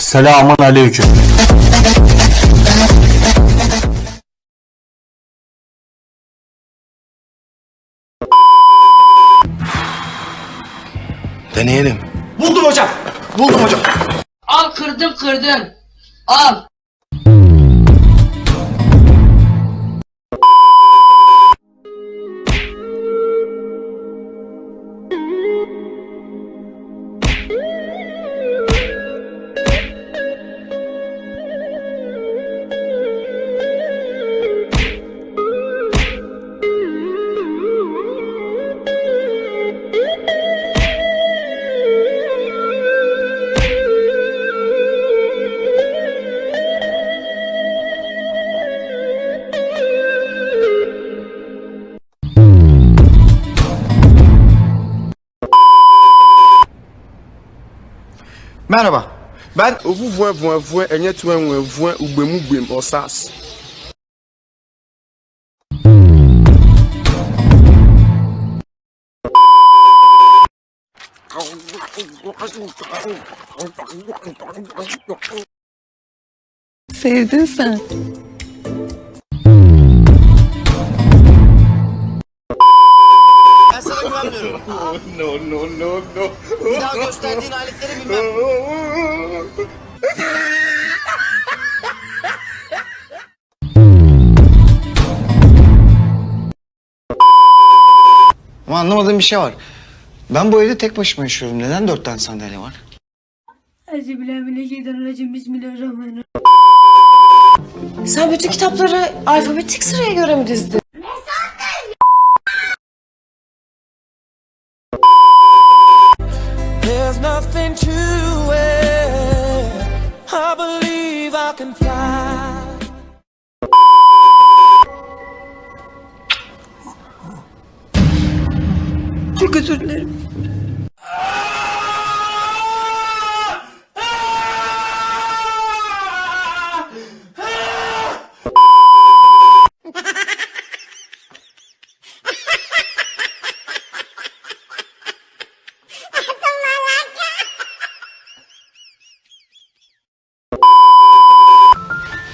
Selamun aleyküm. Deneyelim. Buldum hocam. Buldum hocam. Al kırdım kırdım. Al. Merhaba. Ben ovuvue vue vue enye tue nwe vue ugbemu gbem osas. Sevdin sen. güvenmiyorum. no no no no. Bir daha gösterdiğin aletlere binmem. Ama anlamadığım bir şey var. Ben bu evde tek başıma yaşıyorum. Neden dört tane sandalye var? Euzubillahimineşşeytanirracim. Bismillahirrahmanirrahim. Sen bütün kitapları alfabetik sıraya göre mi dizdin? Nothing to it. I believe I can fly. Çok özür dilerim.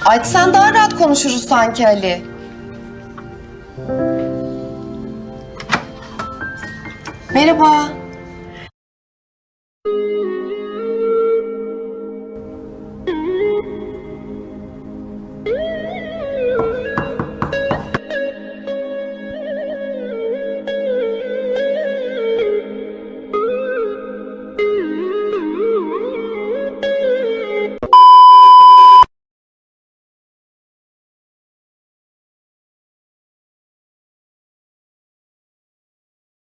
Açsan daha rahat konuşuruz sanki Ali. Merhaba.